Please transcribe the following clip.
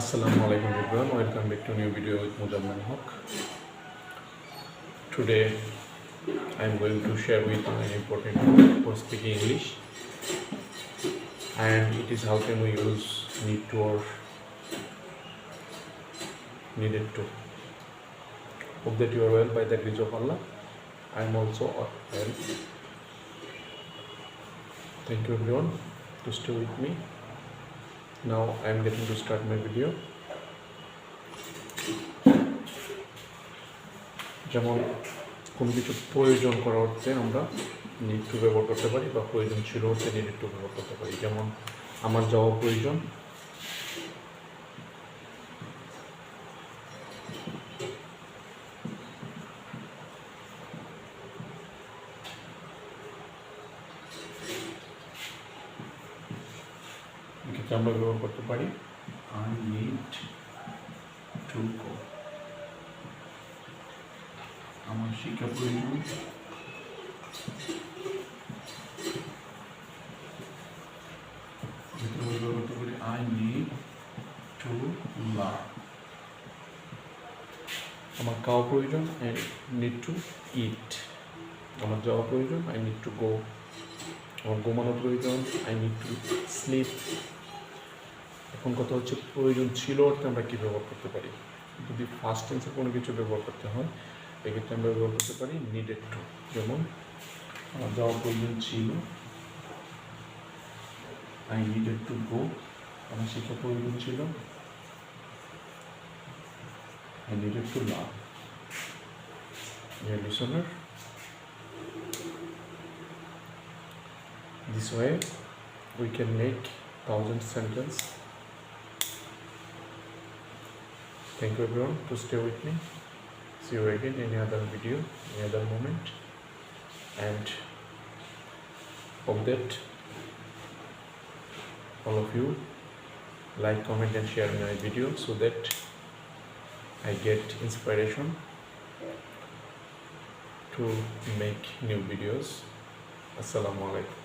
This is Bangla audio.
Assalamu alaikum everyone. Welcome back to a new video with Muzamman Haq. Today I am going to share with you an important topic for speaking English and it is how can we use need to or needed to. Hope that you are well by the grace of Allah. I am also well. Thank you everyone to stay with me. Now I am getting to start my video. যেমন কোনো কিছু প্রয়োজন করা অর্থে আমরা নিড টু ব্যবহার করতে পারি বা প্রয়োজন ছিল হচ্ছে নিডেড টু ব্যবহার করতে পারি যেমন আমার যাওয়া প্রয়োজন এক্ষেত্রে আমরা ব্যবহার করতে পারি। আই নিড টু গো আমার শিক্ষা প্রয়োজন। ব্যবহার করতে পারি। আই নিড টু লার্ন আমার খাওয়া প্রয়োজন আই নিড টু ইট আমার যাওয়া প্রয়োজন আই নিড টু গো আমার ঘুমানো প্রয়োজন আই নিড টু স্লিপ এখন কথা হচ্ছে প্রয়োজন ছিল অর্থে আমরা কী ব্যবহার করতে পারি? যদি ফার্স্ট টেন্সে কোনো কিছু ব্যবহার করতে হয় এক্ষেত্রে আমরা ব্যবহার করতে পারি নিডেড টু যেমন আমার যাওয়া প্রয়োজন ছিল আই নিডেড টু গো আমার শিক্ষা প্রয়োজন ছিল I needed to love Dear listener, this way we can make thousand sentence thank you everyone to stay with me. See you again in another video any other moment. And hope that all of you like comment and share my video so that i get inspiration to make new videos. Assalamu alaikum